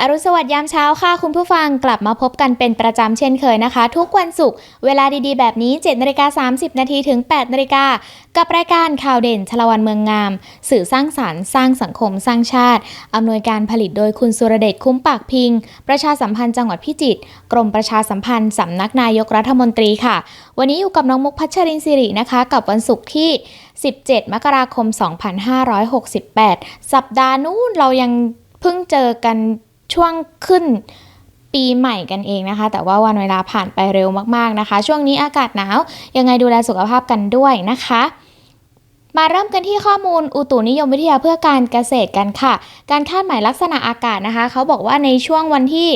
อรุณสวัสดิ์ยามเช้าค่ะ คุณผู้ฟังกลับมาพบกันเป็นประจำเช่นเคยนะคะ ทุกวันศุกร์เวลาดีๆ แบบนี้7นาฬิกา30 นาทีถึง 8นาฬิกากับรายการข่าวเด่นชลวันเมืองงาม สื่อสร้างสารรค์สร้างสังคมสร้างชาติ อำนวยการผลิตโดยคุณสุรเดชคุ้มปากพิง ประชาสัมพันธ์จังหวัดพิจิตรกรมประชาสัมพันธ์สำนักนายกรัฐมนตรีค่ะ วันนี้อยู่กับน้องมุกพัชรินสิรินะคะ กับวันศุกร์ที่ 17 มกราคม 2568 สัปดาห์นู้นเรายังเพิ่งเจอกัน ช่วงขึ้นปีใหม่กันเองนะคะ แต่ว่าวันเวลาผ่านไปเร็วมากๆนะคะ ช่วงนี้อากาศหนาว ยังไงดูแลสุขภาพกันด้วยนะคะ มาเริ่มกันที่ข้อมูลอุตุนิยมวิทยาเพื่อการเกษตรกันค่ะ การคาดหมายลักษณะอากาศนะคะ เขาบอกว่าในช่วงวันที่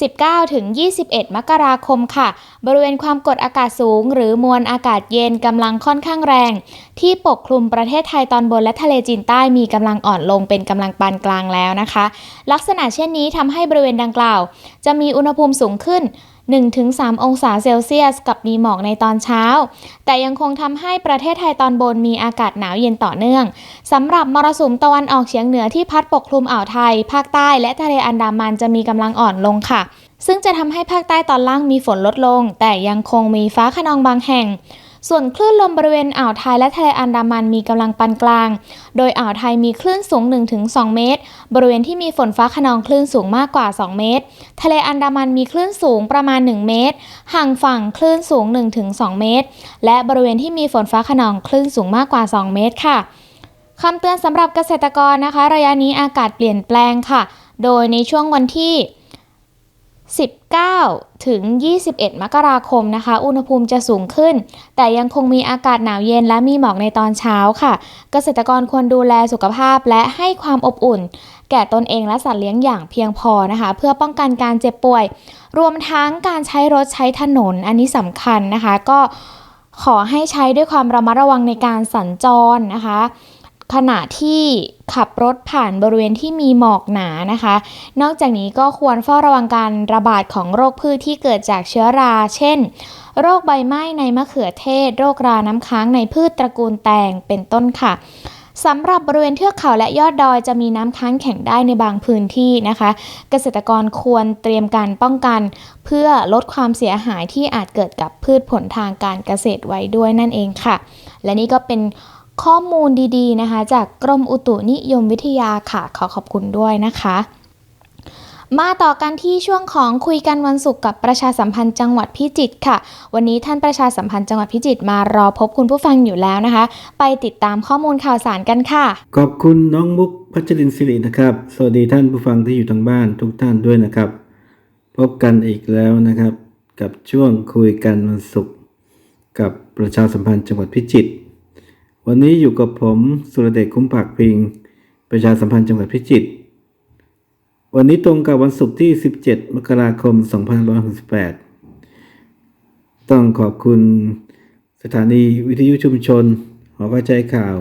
19 ถึง 21 มกราคมค่ะ บริเวณความกดอากาศสูง หรือมวลอากาศเย็นกำลังค่อนข้างแรง ที่ปกคลุมประเทศไทยตอนบนและทะเลจีนใต้มีกำลังอ่อนลงเป็นกำลังปานกลางแล้วนะคะ ลักษณะเช่นนี้ทำให้บริเวณดังกล่าว จะมีอุณหภูมิสูงขึ้น 1-3 องศาเซลเซียส กับมีหมอกในตอนเช้า แต่ยังคงทำให้ประเทศไทยตอนบนมีอากาศหนาวเย็นต่อเนื่องสำหรับมรสุมตะวันออกเฉียงเหนือที่พัดปกคลุมอ่าวไทย ภาคใต้และทะเลอันดามันจะมีกำลังอ่อนลงค่ะ ซึ่งจะทำให้ภาคใต้ตอนล่างมีฝนลดลง แต่ยังคงมีฟ้าขนองบางแห่ง ส่วนคลื่นลมบริเวณอ่าวไทยและทะเลอันดามันมีกำลังปานกลาง โดยอ่าวไทยมีคลื่นสูง 1-2 เมตร บริเวณที่มีฝนฟ้าขนองคลื่นสูงมากกว่า 2 เมตร ทะเลอันดามันมีคลื่นสูงประมาณ 1 เมตร ห่างฝั่งคลื่นสูง 1-2 เมตร และบริเวณที่มีฝนฟ้าขนองคลื่นสูงมากกว่า 2 เมตรค่ะคำเตือนสำหรับเกษตรกรนะคะ ระยะนี้อากาศเปลี่ยนแปลงค่ะ โดยในช่วงวันที่ 19 ถึง 21 มกราคมนะคะ อุณหภูมิจะสูงขึ้น แต่ยังคงมีอากาศหนาวเย็นและมีหมอกในตอนเช้าค่ะ เกษตรกรควรดูแลสุขภาพและให้ความอบอุ่น แก่ตนเองและสัตว์เลี้ยงอย่างเพียงพอนะคะ เพื่อป้องกันการเจ็บป่วย รวมทั้งการใช้รถใช้ถนนอันนี้สำคัญนะคะ ก็ขอให้ใช้ด้วยความระมัดระวังในการสัญจรนะคะ ขณะที่ขับรถผ่านบริเวณที่มีหมอกหนานะคะ นอกจากนี้ก็ควรเฝ้าระวังการระบาดของโรคพืชที่เกิดจากเชื้อรา เช่น โรคใบไหม้ในมะเขือเทศ โรคราน้ำค้างในพืชตระกูลแตงเป็นต้นค่ะสำหรับบริเวณเทือกเขาและยอดดอยจะมีน้ำค้างแข็งได้ในบางพื้นที่นะคะ เกษตรกรควรเตรียมการป้องกัน เพื่อลดความเสียหายที่อาจเกิดกับพืชผลทางการเกษตรไว้ด้วยนั่นเองค่ะ และนี่ก็เป็น ข้อมูลดีๆนะคะ จากกรมอุตุนิยมวิทยาค่ะ ขอขอบคุณด้วยนะคะ มาต่อกันที่ช่วงของคุยกันวันศุกร์กับประชาสัมพันธ์จังหวัดพิจิตรค่ะ วันนี้ท่านประชาสัมพันธ์จังหวัดพิจิตรมารอพบคุณผู้ฟังอยู่แล้วนะคะ ไปติดตามข้อมูลข่าวสารกันค่ะ ขอบคุณน้องมุกพัชรินสิรินะครับ สวัสดีท่านผู้ฟังที่อยู่ทางบ้านทุกท่านด้วยนะครับ พบกันอีกแล้วนะครับ กับช่วงคุยกันวันศุกร์กับประชาสัมพันธ์จังหวัดพิจิตร วันนี้อยู่กับผมสุรเดชคุ้มผักพิง ประชาสัมพันธ์จังหวัดพิจิตร วันนี้ตรงกับวันศุกร์ที่ 17 มกราคม 2568 ต้องขอบคุณสถานีวิทยุชุมชน หอประใจข่าว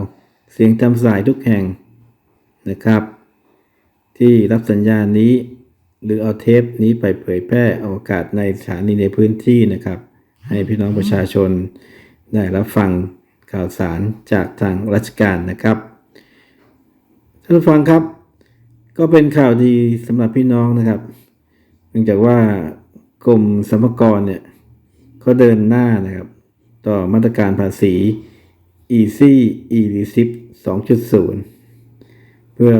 เสียงตามสายทุกแห่งนะครับ ที่รับสัญญาณนี้ หรือเอาเทปนี้ไปเผยแพร่ออกอากาศในสถานีในพื้นที่นะครับ ให้พี่น้องประชาชนได้รับฟัง ข่าวสารจากทางราชการนะครับท่านผู้ฟังครับ ก็เป็นข่าวดีสำหรับพี่น้องนะครับเนื่องจากว่ากรมสรรพากรเนี่ยเขาเดินหน้านะครับ ต่อมาตรการภาษี Easy e r e c i p 2.0 เพื่อ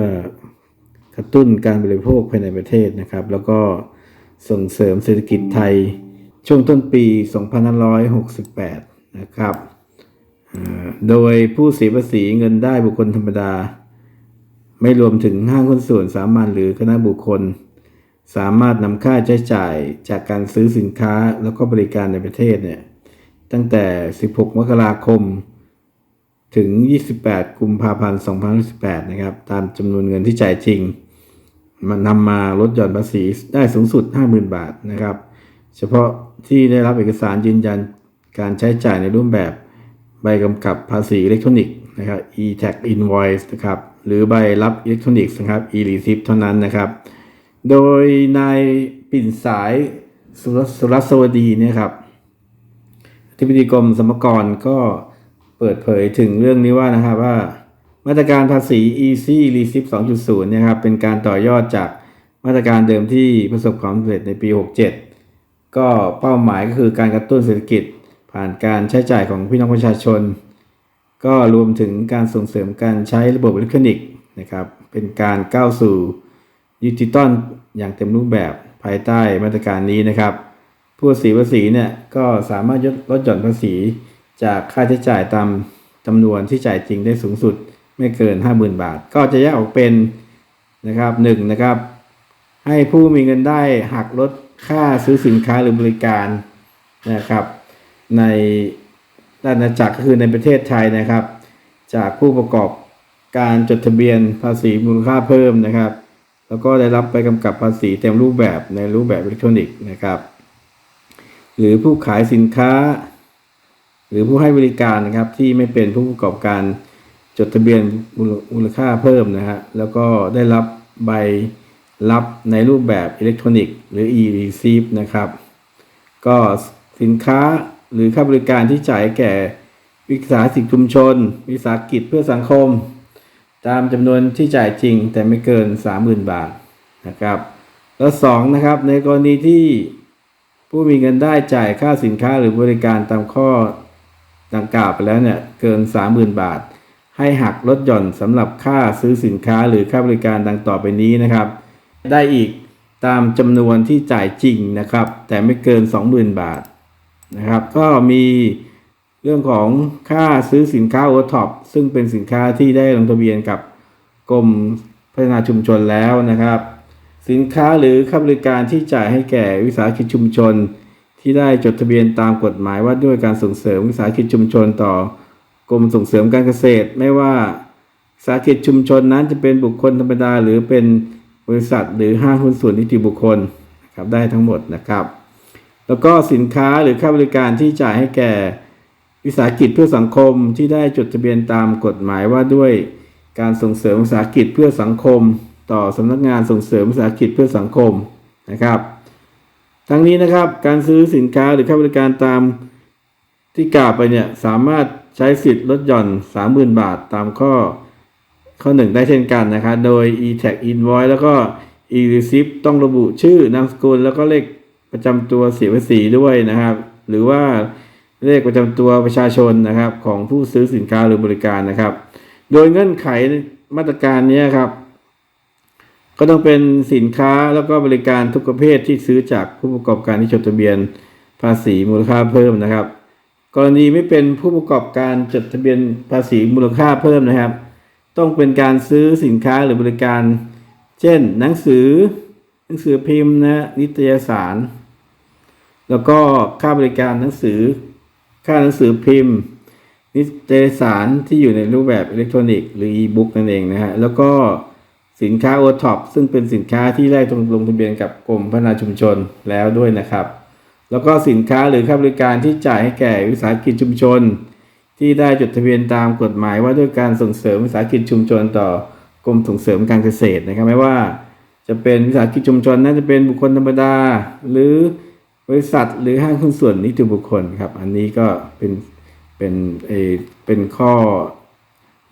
กระตุ้นการบริโภคภายในประเทศนะครับ แล้วก็ส่งเสริมเศรษฐกิจไทยช่วงต้นปี 2568 นะครับ โดยผู้เสียภาษีเงินได้บุคคลธรรมดา ไม่รวมถึงห้างหุ้นส่วนสามัญหรือคณะบุคคล สามารถนำค่าใช้จ่ายจากการซื้อสินค้าแล้วก็บริการในประเทศเนี่ยตั้งแต่ 16 มกราคม ถึง 28 กุมภาพันธ์ 2018 นะครับ ตามจำนวนเงินที่จ่ายจริง มันนำมาลดหย่อนภาษีได้สูงสุด 50,000 บาทนะครับ เฉพาะที่ได้รับเอกสารยืนยันการใช้จ่ายในรูปแบบ ใบกำกับภาษีอิเล็กทรอนิกส์นะครับ e-tax invoice นะครับหรือใบรับอิเล็กทรอนิกส์นะครับ e-receipt เท่านั้นนะครับ โดยนายปิ่นสายสุรสรสวดีเนี่ยครับอธิบดีกรมสรรกรก็เปิดเผยถึงเรื่องนี้ว่านะครับว่ามาตรการภาษี Easy Receipt 2.0เนี่ยครับเป็นการต่อยอดจากมาตรการเดิมที่ประสบความสำเร็จในปี 67 ก็เป้าหมายก็คือการกระตุ้นเศรษฐกิจ ผ่านการใช้จ่ายของพี่น้องประชาชน ก็รวมถึงการส่งเสริมการใช้ระบบอิเล็กทรอนิกส์นะครับ เป็นการก้าวสู่ดิจิตอลอย่างเต็มรูปแบบภายใต้มาตรการนี้นะครับ ผู้เสียภาษีเนี่ยก็สามารถลดลดหย่อนภาษีจากค่าใช้จ่ายตามจำนวนที่จ่ายจริงได้สูงสุดไม่เกิน 50,000 บาท ก็จะแยกออกเป็นนะครับหนึ่งนะครับ ให้ผู้มีเงินได้หักลดค่าซื้อสินค้าหรือบริการนะครับ ในด้านอาณาจักรก็คือในประเทศไทยนะครับ จากผู้ประกอบการจดทะเบียนภาษีมูลค่าเพิ่มนะครับ แล้วก็ได้รับไปกำกับภาษีเต็มรูปแบบในรูปแบบอิเล็กทรอนิกส์นะครับ หรือผู้ขายสินค้า หรือผู้ให้บริการนะครับที่ไม่เป็นผู้ประกอบการจดทะเบียนมูลค่าเพิ่มนะฮะแล้วก็ได้รับใบรับในรูปแบบอิเล็กทรอนิกส์หรือ e-receipt นะครับ ก็สินค้า หรือค่าบริการที่จ่ายแก่วิสาหกิจชุมชน วิสาหกิจเพื่อสังคม ตามจำนวนที่จ่ายจริง แต่ไม่เกิน 30,000 บาทนะครับ แล้วสองนะครับ ในกรณีที่ผู้มีเงินได้จ่ายค่าสินค้าหรือบริการตามข้อดังกล่าวไปแล้วเนี่ยเกิน 30,000 บาท ให้หักลดหย่อนสำหรับค่าซื้อสินค้าหรือค่าบริการดังต่อไปนี้นะครับ ได้อีกตามจำนวนที่จ่ายจริงนะครับ แต่ไม่เกิน 20,000 บาท นะครับ ก็มีเรื่องของค่าซื้อสินค้าโอท็อปซึ่งเป็นสินค้าที่ได้ลงทะเบียนกับกรมพัฒนาชุมชนแล้วนะครับ สินค้าหรือค่าบริการที่จ่ายให้แก่วิสาหกิจชุมชน ที่ได้จดทะเบียนตามกฎหมายว่าด้วยการส่งเสริมวิสาหกิจชุมชนต่อกรมส่งเสริมการเกษตร ไม่ว่าวิสาหกิจชุมชนนั้นจะเป็นบุคคลธรรมดาหรือเป็นบริษัทหรือห้างหุ้นส่วนนิติบุคคลครับได้ทั้งหมดนะครับ แล้วก็สินค้าหรือค่าบริการที่จ่ายให้แก่วิสาหกิจเพื่อสังคมที่ได้จดทะเบียนตามกฎหมายว่าด้วยการส่งเสริมวิสาหกิจเพื่อสังคม ต่อสำนักงานส่งเสริมวิสาหกิจเพื่อสังคมนะครับ ทั้งนี้นะครับการซื้อสินค้าหรือค่าบริการตามที่กล่าวไปเนี่ยสามารถใช้สิทธิ์ลดหย่อน 30,000 บาทตามข้อข้อหนึ่งได้เช่นกันนะครับ โดย e-tax invoice แล้วก็ e-receipt ต้องระบุชื่อนามสกุลแล้วก็เลข ประจำตัวเสียภาษีด้วยนะครับ หรือว่าเลขประจำตัวประชาชนนะครับของผู้ซื้อสินค้าหรือบริการนะครับ โดยเงื่อนไขมาตรการนี้ครับ ก็ต้องเป็นสินค้าแล้วก็บริการทุกประเภทที่ซื้อจากผู้ประกอบการที่จดทะเบียนภาษีมูลค่าเพิ่มนะครับ กรณีไม่เป็นผู้ประกอบการจดทะเบียนภาษีมูลค่าเพิ่มนะครับ ต้องเป็นการซื้อสินค้าหรือบริการ เช่น หนังสือ หนังสือพิมพ์นะนิตยสาร แล้วก็ค่าบริการหนังสือ ค่าหนังสือพิมพ์ นิตยสารที่อยู่ในรูปแบบอิเล็กทรอนิกส์หรืออีบุ๊กนั่นเองนะฮะ แล้วก็สินค้าโอท็อปซึ่งเป็นสินค้าที่ได้ลงทะเบียนกับกรมพัฒนาชุมชนแล้วด้วยนะครับ แล้วก็สินค้าหรือค่าบริการที่จ่ายให้แก่วิสาหกิจชุมชน ที่ได้จดทะเบียนตามกฎหมายว่าด้วยการส่งเสริมวิสาหกิจชุมชนต่อกรมส่งเสริมการเกษตรนะครับไม่ว่า จะเป็นวิสาหกิจชุมชนน่าจะเป็นบุคคลธรรมดา หรือ บริษัทหรือห้างหุ้นส่วนนิติบุคคลครับ อันนี้ก็เป็นเป็นเอเป็นข้อ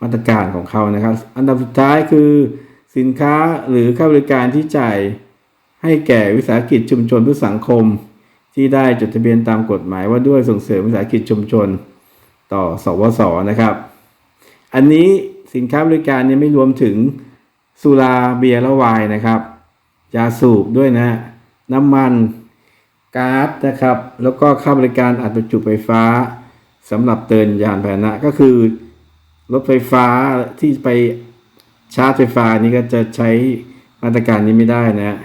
มาตรการของเขานะครับ อันดับสุดท้ายคือสินค้าหรือค่าบริการที่จ่ายให้แก่วิสาหกิจชุมชนเพื่อสังคม ที่ได้จดทะเบียนตามกฎหมายว่าด้วยส่งเสริมวิสาหกิจชุมชนต่อสวสนะครับ อันนี้สินค้าบริการเนี่ยไม่รวมถึงสุราเบียร์และไวน์นะครับยาสูบด้วยนะ น้ำมัน ก๊าซนะครับ แล้วก็ค่าบริการอัดประจุไฟฟ้าสำหรับเตือนยานพาหนะก็คือรถไฟฟ้าที่ไปชาร์จไฟฟ้านี่ก็จะใช้มาตรการนี้ไม่ได้นะ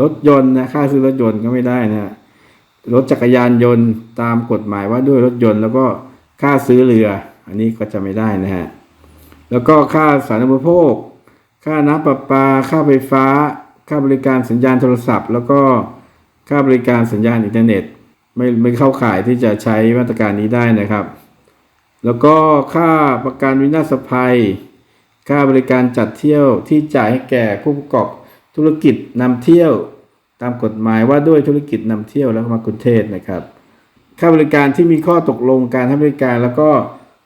รถยนต์นะค่าซื้อรถยนต์ก็ไม่ได้นะรถจักรยานยนต์ตามกฎหมายว่าด้วยรถยนต์ แล้วก็ค่าซื้อเรือ อันนี้ก็จะไม่ได้นะฮะแล้วก็ค่าสาธารณูปโภค ค่าน้ำประปา ค่าไฟฟ้า ค่าบริการสัญญาณโทรศัพท์ แล้วก็ ค่าบริการสัญญาณอินเทอร์เน็ตไม่ไม่เข้าข่ายที่จะใช้มาตรการนี้ได้นะครับ แล้วก็ค่าประกันวินาศภัย ค่าบริการจัดเที่ยวที่จ่ายให้แก่ผู้ประกอบธุรกิจนำเที่ยวตามกฎหมายว่าด้วยธุรกิจนำเที่ยวและมากุเทศนะครับ ค่าบริการที่มีข้อตกลงการให้บริการแล้วก็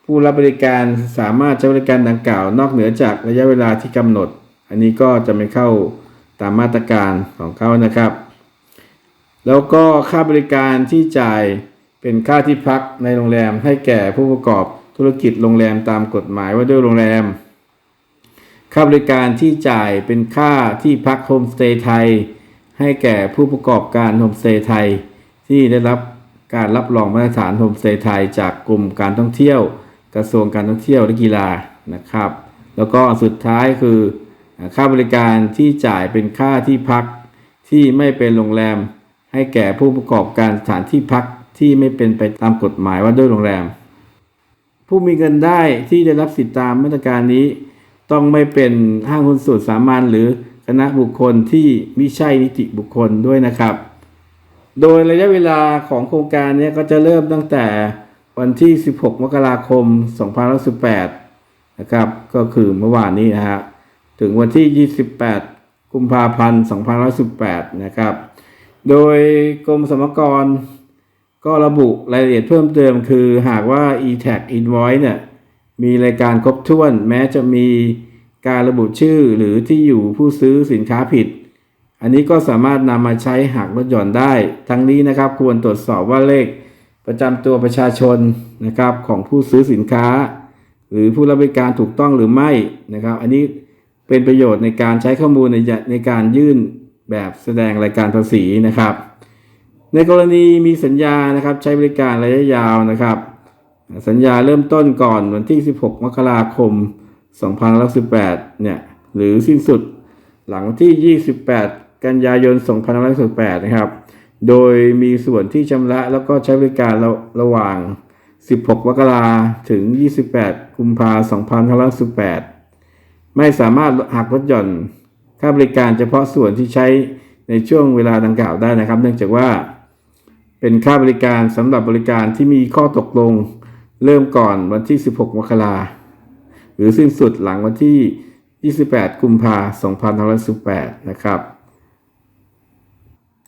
ผู้รับบริการสามารถใช้บริการดังกล่าว นอกเหนือจากระยะเวลาที่กำหนด อันนี้ก็จะไม่เข้าตามมาตรการของเขานะครับ แล้วก็ค่าบริการที่จ่ายเป็นค่าที่พักในโรงแรมให้แก่ผู้ประกอบธุรกิจโรงแรมตามกฎหมายว่าด้วยโรงแรม ค่าบริการที่จ่ายเป็นค่าที่พักโฮมสเตย์ไทย ให้แก่ผู้ประกอบการโฮมสเตย์ไทย ที่ได้รับการรับรองมาตรฐานโฮมสเตย์ไทย จากกลุ่มการท่องเที่ยว กระทรวงการท่องเที่ยวและกีฬานะครับ แล้วก็สุดท้ายคือ ค่าบริการที่จ่ายเป็นค่าที่พักที่ไม่เป็นโรงแรม ให้แก่ผู้ประกอบการสถานที่พักที่ไม่เป็นไปตามกฎหมายว่าด้วยโรงแรม ผู้มีเงินได้ที่ได้รับสิทธิตามมาตรการนี้ ต้องไม่เป็นห้างหุ้นส่วนสามัญหรือคณะบุคคลที่ไม่ใช่นิติบุคคลด้วยนะครับ โดยระยะเวลาของโครงการนี้ก็จะเริ่มตั้งแต่วันที่ 16 มกราคม2518 นะครับ ก็คือเมื่อวานนี้นะฮะ ถึงวันที่ 28 กุมภาพันธ์2518 นะครับ โดยกรมสรรพากรก็ระบุรายละเอียดเพิ่มเติมคือหากว่า e-tag invoice เนี่ยมีรายการครบถ้วนแม้จะมีการระบุชื่อหรือที่อยู่ผู้ซื้อสินค้าผิด อันนี้ก็สามารถนำมาใช้หักลดหย่อนได้ ทั้งนี้นะครับควรตรวจสอบว่าเลขประจำตัวประชาชนนะครับของผู้ซื้อสินค้า หรือผู้รับบริการถูกต้องหรือไม่นะครับ อันนี้เป็นประโยชน์ในการใช้ข้อมูลในในการยื่น แบบแสดงรายการภาษีนะครับ ในกรณีมีสัญญานะครับใช้บริการระยะยาวนะครับ สัญญาเริ่มต้นก่อนวันที่ 16 มกราคม2518เนี่ยหรือสิ้นสุดหลังที่ 28 กันยายน2518นะครับ โดยมีส่วนที่ชำระแล้วก็ใช้บริการระระหว่าง 16 มกราถึง 28 กุมภาพันธ์ 2518 ไม่สามารถหักลดหย่อน ค่าบริการเฉพาะส่วนที่ใช้ในช่วงเวลาดังกล่าวได้นะครับ เนื่องจากว่า เป็นค่าบริการสำหรับบริการที่มีข้อตกลง เริ่มก่อนวันที่ 16 มกราหรือสิ้นสุดหลังวันที่ 28 กุมภาพันธ์2518นะครับ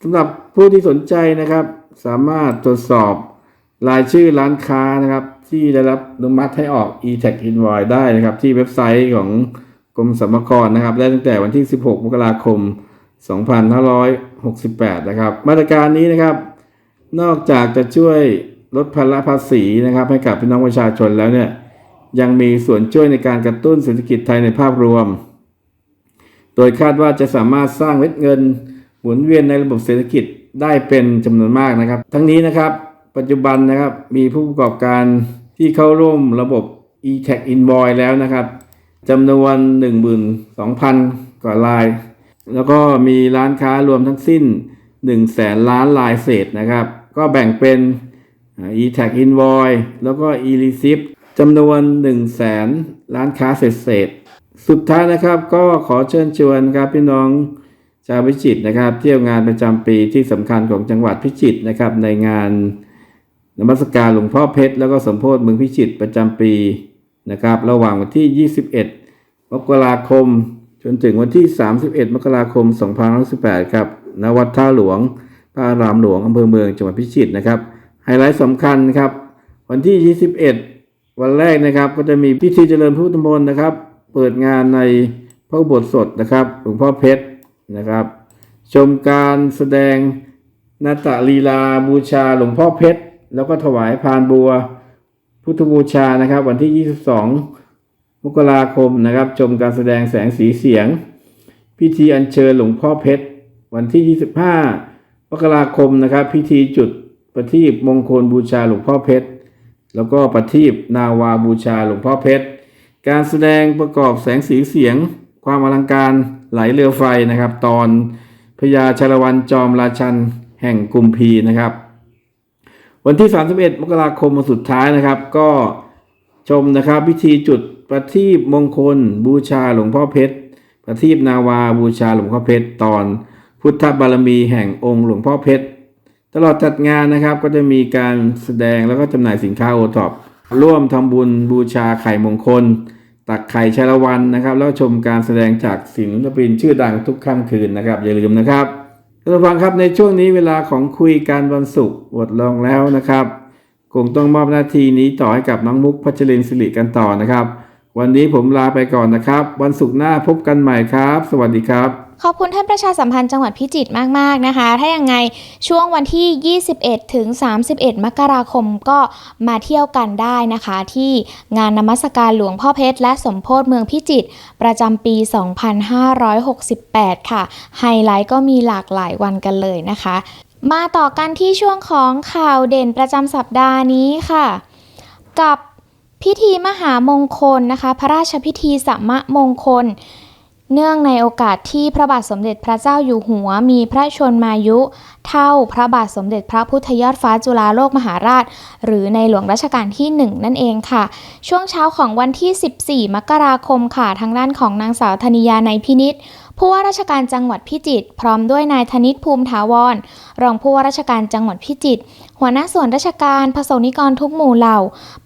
สำหรับผู้ที่สนใจนะครับ สามารถตรวจสอบรายชื่อร้านค้านะครับ ที่ได้รับอนุมัติให้ออก e-tag invoice ได้นะครับ ที่เว็บไซต์ของ กรมสรรพากรนะครับ ได้ตั้งแต่วันที่ 16 มกราคม 2568 นะครับ มาตรการนี้นะครับ นอกจากจะช่วยลดภาระภาษีนะครับ ให้กับพี่น้องประชาชนแล้วเนี่ยยังมีส่วนช่วยในการกระตุ้นเศรษฐกิจไทยในภาพรวม โดยคาดว่าจะสามารถสร้างเม็ดเงินหมุนเวียนในระบบเศรษฐกิจได้เป็นจำนวนมากนะครับ ทั้งนี้นะครับ ปัจจุบันนะครับมีผู้ประกอบการที่เข้าร่วมระบบ e-tag invoice แล้วนะครับ จำนวน 12,000 กว่าราย แล้วก็มีร้านค้ารวมทั้งสิ้น 1 แสนล้านลายเศษนะครับ ก็แบ่งเป็น e-tag invoice แล้วก็ e-receipt จำนวน1 0 0 0 0แสนล้านค้าเศษเศษ สุดท้ายนะครับก็ขอเชิญชวนครับพี่น้องชาวพิจิตรนะครับ เที่ยวงานประจำปีที่สำคัญของจังหวัดพิจิตรนะครับ ในงานนมัสการหลวงพ่อเพชร แล้วก็สมโพธิเมืองพิจิตรประจำปี นะครับ ระหว่างวันที่ 21 มกราคม จนถึงวันที่ 31 มกราคม 2518ครับณวัดท่าหลวง พระรามหลวงอำเภอเมืองจังหวัดพิจิตรนะครับ ไฮไลท์สำคัญครับ วันที่ 21 วันแรกนะครับ ก็จะมีพิธีเจริญพุทธมนต์นะครับ เปิดงานในพระอุโบสถสดนะครับหลวงพ่อเพชรนะครับ ชมการแสดงนาตาลีลาบูชาหลวงพ่อเพชร แล้วก็ถวายพานบัว พุทธบูชานะครับ วันที่ 22 มกราคมนะครับ ชมการแสดงแสงสีเสียง พิธีอัญเชิญหลวงพ่อเพชร วันที่ 25 มกราคมนะครับ พิธีจุดประทีปมงคลบูชาหลวงพ่อเพชร แล้วก็ประทีปนาวาบูชาหลวงพ่อเพชร การแสดงประกอบแสงสีเสียง ความอลังการไหลเรือไฟนะครับ ตอนพญาชาละวันจอมราชันแห่งกุมพีนะครับ วันที่ 31 มกราคมวันสุดท้ายนะครับ ก็ชมนะครับพิธีจุดประทีปมงคล บูชาหลวงพ่อเพชร ประทีปนาวาบูชาหลวงพ่อเพชรตอน พุทธบารมีแห่งองค์หลวงพ่อเพชร ตลอดจัดงานนะครับก็จะมีการแสดงแล้วก็จำหน่ายสินค้าโอท็อปร่วมทำบุญบูชาไข่มงคล ตักไข่ชาละวันนะครับ แล้วชมการแสดงจากศิลปินชื่อดังทุกค่ำคืนนะครับ อย่าลืมนะครับ ท่านผู้ฟังครับในช่วงนี้เวลาของคุยการวันศุกร์หมดลงแล้วนะครับคงต้องมอบหน้าที่นี้ต่อให้กับน้องมุกพัชรินสิริกันต่อนะครับ วันนี้ผมลาไปก่อนนะครับ วันศุกร์หน้าพบกันใหม่ครับ สวัสดีครับ ขอบคุณท่านประชาสัมพันธ์จังหวัดพิจิตรมาก ๆ นะคะ ถ้ายังไงช่วงวันที่ 21 ถึง 31 มกราคมก็มาเที่ยวกันได้นะคะ ที่งานนมัสการหลวงพ่อเพชรและสมโพธิเมืองพิจิตรประจำปี 2568 ค่ะ ไฮไลท์ก็มีหลากหลายวันกันเลยนะคะ มาต่อกันที่ช่วงของข่าวเด่นประจำสัปดาห์นี้ค่ะ กับพิธีมหามงคลนะคะ พระราชพิธีสัมมมงคล เนื่องในโอกาสที่พระบาทสมเด็จพระเจ้าอยู่หัวมีพระชนมายุ เท่าพระบาทสมเด็จพระพุทธยอดฟ้าจุฬาโลกมหาราช หรือในหลวงรัชกาลที่ 1 นั่นเองค่ะ ช่วงเช้าของวันที่ 14 มกราคมค่ะ ทางด้านของนางสาวธนิยาในพินิษผู้ว่าราชการจังหวัดพิจิตรพร้อมด้วยนายธนิตภูมิถาวรรองผู้ว่าราชการจังหวัดพิจิตร หัวหน้าส่วนราชการผสมนิกรทุกหมู่เหล่า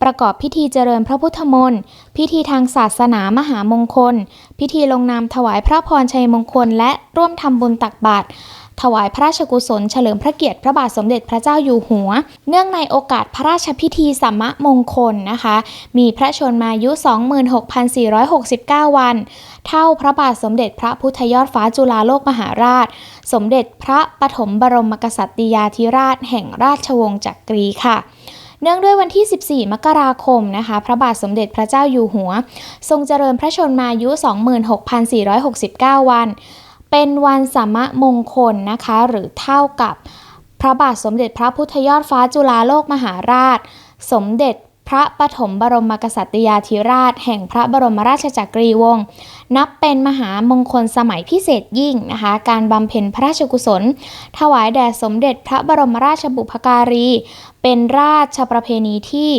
ประกอบพิธีเจริญพระพุทธมนต์พิธีทางศาสนามหามงคล พิธีลงนามถวายพระพรชัยมงคล และร่วมทำบุญตักบาตรถวายพระราชกุศลเฉลิมพระเกียรติพระบาทสมเด็จพระเจ้าอยู่หัว เนื่องในโอกาสพระราชพิธีสัมมมงคลนะคะ มีพระชนมายุ 26,469 วัน เท่าพระบาทสมเด็จพระพุทธยอดฟ้าจุฬาโลกมหาราช สมเด็จพระปฐมบรมกษัตริยาธิราชแห่งราชวงศ์จักรีค่ะเนื่องด้วยวันที่ 14 มกราคมนะคะ พระบาทสมเด็จพระเจ้าอยู่หัว ทรงเจริญพระชนมายุ 26,469 วัน เป็นวันสัมมมงคลนะคะ หรือเท่ากับพระบาทสมเด็จพระพุทธยอดฟ้าจุฬาโลกมหาราช สมเด็จ พระปฐมบรมกษัตริยาธิราช แห่งพระบรมราชจักรีวงศ์นับเป็นมหามงคลสมัยพิเศษยิ่งนะคะ การบำเพ็ญพระราชกุศล ถวายแด่สมเด็จพระบรมราชบุพการี เป็นราชประเพณีที่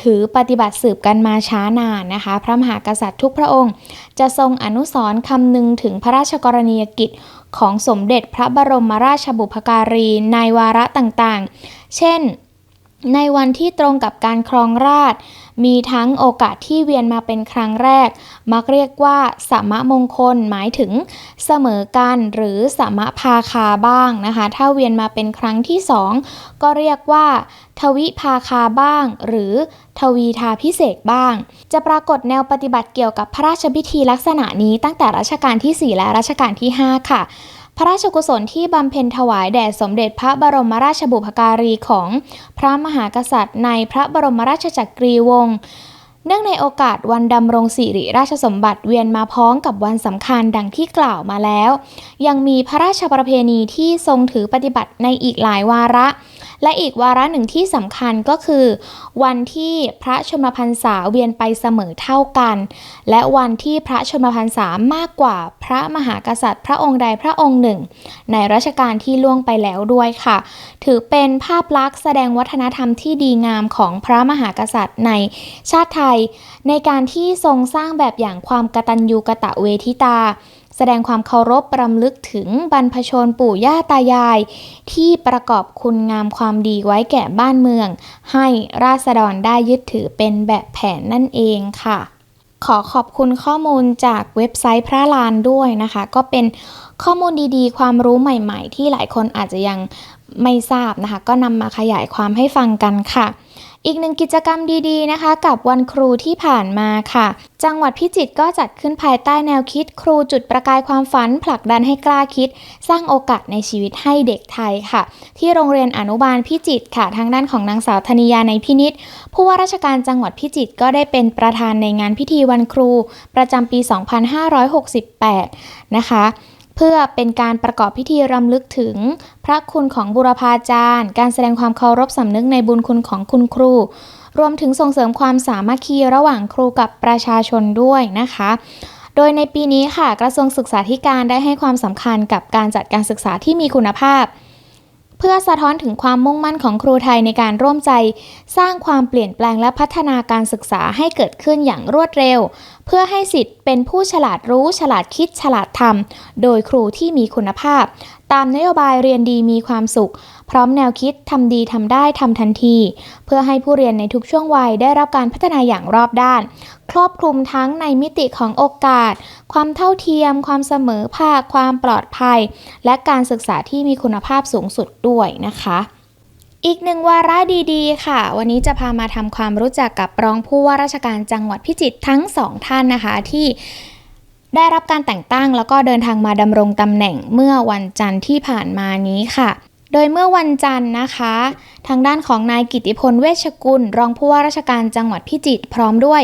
ถือปฏิบัติสืบกันมาช้านานนะคะ พระมหากษัตริย์ทุกพระองค์ จะทรงอนุสรณ์คำนึงถึงพระราชกรณียกิจของสมเด็จพระบรมราชบุพการีในวาระต่างๆ เช่น ในวันที่ตรงกับการครองราช มีทั้งโอกาสที่เวียนมาเป็นครั้งแรก มักเรียกว่าสมมมงคลหมายถึงเสมอกันหรือสมมพาคาบ้างนะคะ ถ้าเวียนมาเป็นครั้งที่สองก็เรียกว่า ทวิภาคาบ้าง หรือทวีทาพิเศษบ้าง จะปรากฏแนวปฏิบัติเกี่ยวกับพระราชพิธีลักษณะนี้ตั้งแต่รัชกาลที่ 4 และรัชกาลที่ 5 ค่ะ พระราชกุศลที่บำเพ็ญถวายแด่สมเด็จพระบรมราชบุพการีของพระมหากษัตริย์ในพระบรมราชจักรีวงศ์เนื่องในโอกาสวันดำรงสิริราชสมบัติเวียนมาพ้องกับวันสำคัญดังที่กล่าวมาแล้ว ยังมีพระราชประเพณีที่ทรงถือปฏิบัติในอีกหลายวาระ และอีกวาระหนึ่งที่สำคัญก็คือ วันที่พระชนมพรรษาเวียนไปเสมอเท่ากัน และวันที่พระชนมพรรษามากกว่าพระมหากษัตริย์ พระองค์ใดพระองค์หนึ่ง ในรัชกาลที่ล่วงไปแล้วด้วยค่ะ ถือเป็นภาพลักษณ์แสดงวัฒนธรรมที่ดีงามของพระมหากษัตริย์ในชาติไทย ในการที่ทรงสร้างแบบอย่างความกตัญญูกะตะเวทิตา แสดงความเคารพปรำลึกถึงบรรพชนปู่ย่าตายาย ที่ประกอบคุณงามความดีไว้แก่บ้านเมือง ให้ราษฎรได้ยึดถือเป็นแบบแผนนั่นเองค่ะ ขอขอบคุณข้อมูลจากเว็บไซต์พระลานด้วยนะคะ ก็เป็นข้อมูลดีๆ ความรู้ใหม่ ๆ ที่หลายคนอาจจะยังไม่ทราบนะคะ ก็นำมาขยายความให้ฟังกันค่ะ อีกหนึ่งกิจกรรมดีๆนะคะ กับวันครูที่ผ่านมาค่ะ จังหวัดพิจิตรก็จัดขึ้นภายใต้แนวคิดครูจุดประกายความฝัน ผลักดันให้กล้าคิด สร้างโอกาสในชีวิตให้เด็กไทยค่ะ ที่โรงเรียนอนุบาลพิจิตรค่ะ ทางด้านของนางสาวธนิยาในพินิษผู้ว่าราชการจังหวัดพิจิตรก็ได้เป็นประธานในงานพิธีวันครู ประจำปี 2568 นะคะ เพื่อเป็นการประกอบพิธีรำลึกถึง พระคุณของบุรพาจารย์ การแสดงความเคารพสำนึกในบุญคุณของคุณครู รวมถึงส่งเสริมความสามัคคีระหว่างครูกับประชาชนด้วยนะคะ โดยในปีนี้ค่ะ กระทรวงศึกษาธิการได้ให้ความสำคัญกับการจัดการศึกษาที่มีคุณภาพ เพื่อสะท้อนถึงความมุ่งมั่นของครูไทยในการร่วมใจ สร้างความเปลี่ยนแปลงและพัฒนาการศึกษาให้เกิดขึ้นอย่างรวดเร็ว เพื่อให้สิทธิ์เป็นผู้ฉลาดรู้ฉลาดคิดฉลาดทำโดยครูที่มีคุณภาพ ตามนโยบายเรียนดีมีความสุข พร้อมแนวคิดทำดีทำได้ทำทันที เพื่อให้ผู้เรียนในทุกช่วงวัยได้รับการพัฒนาอย่างรอบด้าน ครอบคลุมทั้งในมิติของโอกาส ความเท่าเทียม ความเสมอภาค ความปลอดภัย และการศึกษาที่มีคุณภาพสูงสุดด้วยนะคะ อีกหนึ่งวาระดีๆ ค่ะ วันนี้จะพามาทำความรู้จักกับรองผู้ว่าราชการจังหวัดพิจิตรทั้งสองท่านนะคะที่ได้รับการแต่งตั้งแล้วก็เดินทางมาดำรงตำแหน่งเมื่อวันจันทร์ที่ผ่านมานี้ค่ะ โดยเมื่อวันจันทร์นะคะ ทางด้านของนายกิติพลเวชกุล รองผู้ว่าราชการจังหวัดพิจิตรพร้อมด้วย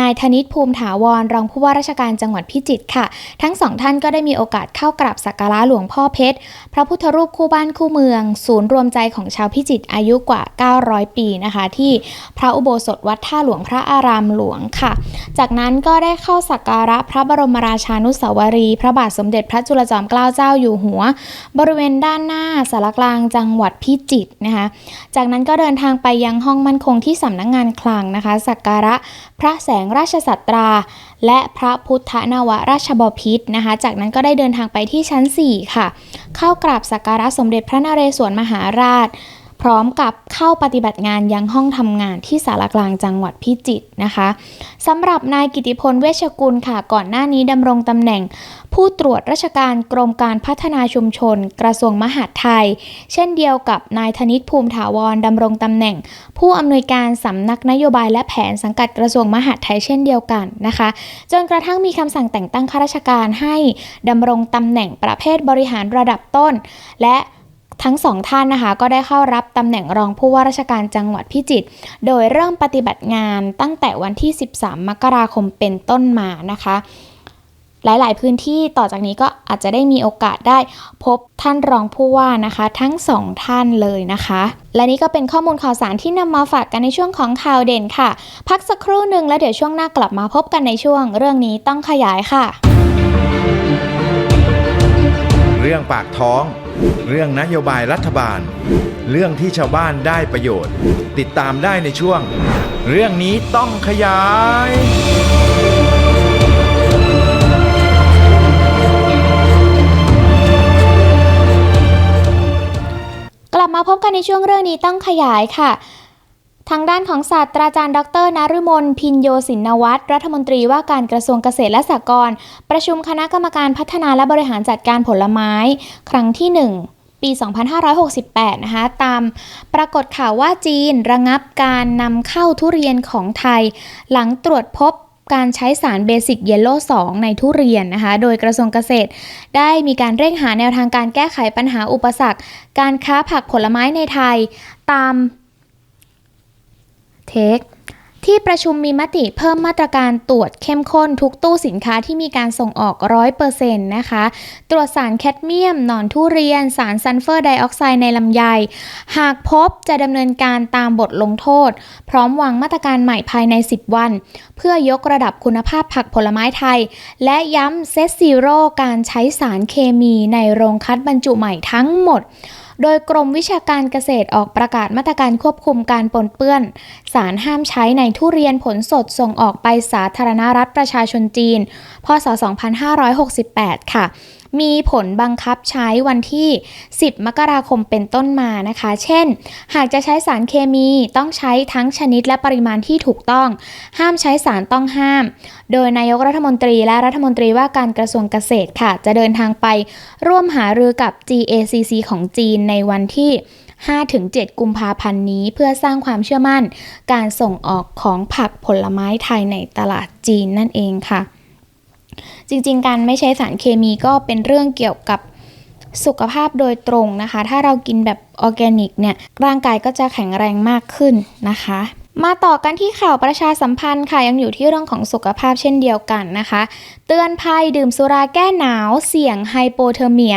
นายธนิตภูมิถาวร รองผู้ว่าราชการจังหวัดพิจิตรค่ะ ทั้งสองท่านก็ได้มีโอกาสเข้ากราบสักการะหลวงพ่อเพชร พระพุทธรูปคู่บ้านคู่เมือง ศูนย์รวมใจของชาวพิจิตรอายุกว่า 900 ปีนะคะ ที่พระอุโบสถวัดท่าหลวงพระอารามหลวงค่ะ จากนั้นก็ได้เข้าสักการะพระบรมราชานุสาวรีย์พระบาทสมเด็จพระจุลจอมเกล้าเจ้าอยู่หัว บริเวณด้านหน้าสารกลางจังหวัดพิจิตรนะคะจากนั้นก็เดินทางไปยังห้องมั่นคงที่สำนักงงานคลังนะคะ สักการะพระแสงราชสัตรา และพระพุทธนวราชบพิษนะคะ จากนั้นก็ได้เดินทางไปที่ชั้น 4 ค่ะ เข้ากราบสักการะสมเด็จพระนเรศวรมหาราช พร้อมกับเข้าปฏิบัติงานยังห้องทำงานที่สารกลางจังหวัดพิจิตรนะคะสำหรับนายกิติพลเวชกุลค่ะก่อนหน้านี้ดำรงตำแหน่ง ผู้ตรวจราชการกรมการพัฒนาชุมชน กระทรวงมหาดไทย เช่นเดียวกับนายธนิตภูมิถาวรดำรงตำแหน่ง ผู้อำนวยการสำนักนโยบายและแผนสังกัดกระทรวงมหาดไทยเช่นเดียวกันนะคะ จนกระทั่งมีคำสั่งแต่งตั้งข้าราชการให้ดำรงตำแหน่งประเภทบริหารระดับต้น และ ทั้งสองท่านนะคะก็ได้เข้ารับตำแหน่งรองผู้ว่าราชการจังหวัดพิจิตร โดยเริ่มปฏิบัติงานตั้งแต่วันที่ 13 มกราคมเป็นต้นมานะคะ หลายๆ พื้นที่ต่อจากนี้ก็อาจจะได้มีโอกาสได้พบท่านรองผู้ว่านะคะ ทั้งสองท่านเลยนะคะ และนี่ก็เป็นข้อมูลข่าวสารที่นำมาฝากกันในช่วงของข่าวเด่นค่ะ พักสักครู่หนึ่งแล้วเดี๋ยวช่วงหน้ากลับมาพบกันในช่วง เรื่องนี้ต้องขยายค่ะ เรื่องปากท้อง เรื่องนโยบายรัฐบาล เรื่องที่ชาวบ้านได้ประโยชน์ ติดตามได้ในช่วง เรื่องนี้ต้องขยาย กลับมาพบกันในช่วงเรื่องนี้ต้องขยายค่ะ ทางด้านของศาสตราจารย์ ดรนฤมลพินโยสินวัตรรัฐมนตรีว่าการกระทรวงเกษตรและสหกรณ์ประชุมคณะกรรมการพัฒนาและบริหารจัดการผลไม้ ครั้งที่ 1ปี 2568 นะคะ ตามปรากฏข่าวว่าจีนระงับการนำเข้าทุเรียนของไทย หลังตรวจพบการใช้สารเบสิกเยลโล่ 2 ในทุเรียนนะคะ โดยกระทรวงเกษตร ได้มีการเร่งหาแนวทางการแก้ไขปัญหาอุปสรรค การค้าผักผลไม้ในไทย ตาม เทคที่ประชุมมีมติเพิ่มมาตรการตรวจเข้มข้นทุกตู้สินค้าที่มีการส่งออก100%นะคะ ตรวจสารแคดเมียม หนอนทุเรียน สารซัลเฟอร์ไดออกไซด์ในลำไย หากพบจะดำเนินการตามบทลงโทษ พร้อมวางมาตรการใหม่ภายใน 10 วัน เพื่อยกระดับคุณภาพผักผลไม้ไทย และย้ำเซตซีโร่การใช้สารเคมีในโรงคัดบรรจุใหม่ทั้งหมด โดยกรมวิชาการเกษตรออกประกาศมาตรการควบคุมการปนเปื้อน สารห้ามใช้ในทุเรียนผลสดส่งออกไปสาธารณรัฐประชาชนจีน พศ 2568 ค่ะ มีผลบังคับใช้วันที่ 10 มกราคมเป็นต้นมานะคะ เช่น หากจะใช้สารเคมีต้องใช้ทั้งชนิดและปริมาณที่ถูกต้อง ห้ามใช้สารต้องห้าม โดยนายกรัฐมนตรีและรัฐมนตรีว่าการกระทรวงเกษตรค่ะ จะเดินทางไปร่วมหารือกับ GACC ของจีนในวันที่ 5-7 กุมภาพันธ์นี้เพื่อสร้างความเชื่อมั่น การส่งออกของผักผลไม้ไทยในตลาดจีนนั่นเองค่ะ จริงๆ การไม่ใช้สารเคมีก็เป็นเรื่องเกี่ยวกับสุขภาพโดยตรงนะคะ ถ้าเรากินแบบออร์แกนิกเนี่ย ร่างกายก็จะแข็งแรงมากขึ้นนะคะ มาต่อกันที่ข่าวประชาสัมพันธ์ค่ะ ยังอยู่ที่เรื่องของสุขภาพเช่นเดียวกันนะคะ เตือนภัยดื่มสุราแก้หนาว เสี่ยงไฮโปเทอร์เมีย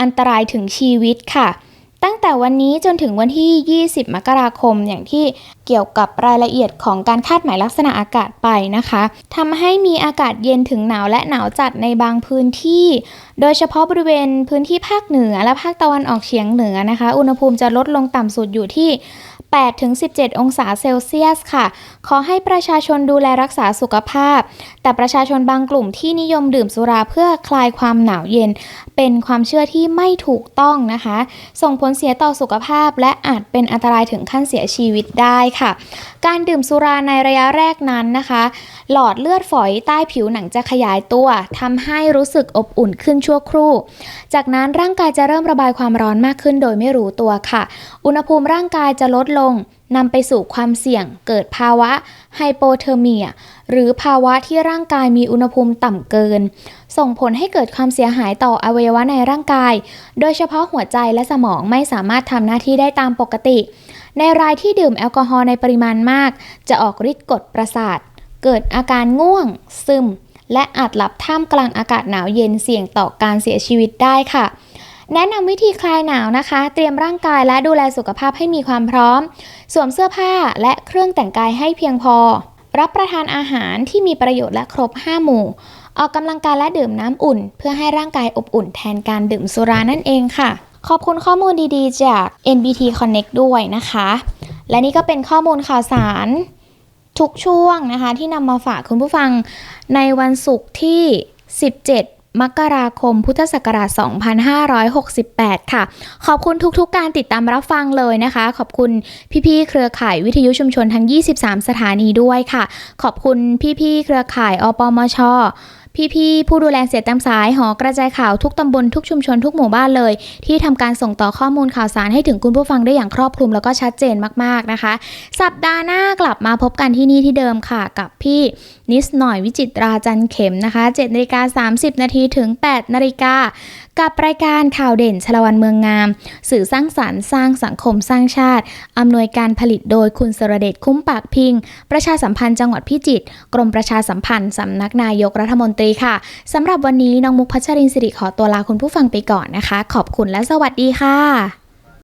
อันตรายถึงชีวิตค่ะ แต่วันนี้จนถึงวันที่ 20 มกราคม อย่างที่เกี่ยวกับรายละเอียดของการคาดหมายลักษณะอากาศไปนะคะทำให้มีอากาศเย็นถึงหนาวและหนาวจัดในบางพื้นที่ โดยเฉพาะบริเวณพื้นที่ภาคเหนือและภาคตะวันออกเฉียงเหนือนะคะ อุณหภูมิจะลดลงต่ำสุดอยู่ที่ 8-17 องศาเซลเซียสค่ะ ขอให้ประชาชนดูแลรักษาสุขภาพ แต่ประชาชนบางกลุ่มที่นิยมดื่มสุราเพื่อคลายความหนาวเย็น เป็นความเชื่อที่ไม่ถูกต้องนะคะ ส่งผลเสียต่อสุขภาพและอาจเป็นอันตรายถึงขั้นเสียชีวิตได้ค่ะ การดื่มสุราในระยะแรกนั้นนะคะ หลอดเลือดฝอยใต้ผิวหนังจะขยายตัวทำให้รู้สึกอบอุ่นขึ้นชั่วครู่ จากนั้นร่างกายจะเริ่มระบายความร้อนมากขึ้นโดยไม่รู้ตัวค่ะ อุณหภูมิร่างกายจะลดลงนำไปสู่ความเสี่ยงเกิดภาวะไฮโปเทอร์เมีย หรือภาวะที่ร่างกายมีอุณหภูมิต่ำเกิน ส่งผลให้เกิดความเสียหายต่ออวัยวะในร่างกาย โดยเฉพาะหัวใจและสมองไม่สามารถทำหน้าที่ได้ตามปกติ ในรายที่ดื่มแอลกอฮอล์ในปริมาณมาก จะออกฤทธิ์กดประสาท เกิดอาการง่วง ซึม และอาจหลับท่ามกลางอากาศหนาวเย็นเสี่ยงต่อการเสียชีวิตได้ค่ะแนะนำวิธีคลายหนาวนะคะ เตรียมร่างกายและดูแลสุขภาพให้มีความพร้อม สวมเสื้อผ้าและเครื่องแต่งกายให้เพียงพอ รับประทานอาหารที่มีประโยชน์และครบ 5 หมู่ ออกกำลังกายและดื่มน้ำอุ่น เพื่อให้ร่างกายอบอุ่นแทนการดื่มสุรานั่นเองค่ะ ขอบคุณข้อมูลดีๆ จาก NBT Connect ด้วยนะคะ และนี่ก็เป็นข้อมูลข่าวสารทุกช่วงนะคะ ที่นำมาฝากคุณผู้ฟังในวันศุกร์ที่ 17มกราคมพุทธศักราช 2568 ค่ะ ขอบคุณทุกๆ การติดตามรับฟังเลยนะคะ ขอบคุณพี่ๆ เครือข่ายวิทยุชุมชนทั้ง 23 สถานีด้วยค่ะ ขอบคุณพี่ๆ เครือข่ายอปมช พี่ๆผู้ดูแลเสียตามสายหอกระจายข่าวทุกตำบลทุกชุมชนทุกหมู่บ้านเลย ที่ทำการส่งต่อข้อมูลข่าวสารให้ถึงคุณผู้ฟังได้อย่างครอบคลุมแล้วก็ชัดเจนมากๆนะคะ สัปดาห์หน้ากลับมาพบกันที่นี่ที่เดิมค่ะกับพี่นิสหน่อยวิจิตราจันเข็มนะคะ7นาฬิกา30 นาทีถึง 8นาฬิกากับรายการข่าวเด่นชลวันเมืองงาม สื่อสร้างสรรค์สร้างสังคมสร้างชาติ อำนวยการผลิตโดยคุณสรเดชคุ้มปากพิง ประชาสัมพันธ์จังหวัดพิจิตรกรมประชาสัมพันธ์สำนักนายกรัฐมนตรีค่ะสำหรับวันนี้น้องมุกพัชรินสิริขอตัวลาคุณผู้ฟังไปก่อนนะคะ ขอบคุณและสวัสดีค่ะ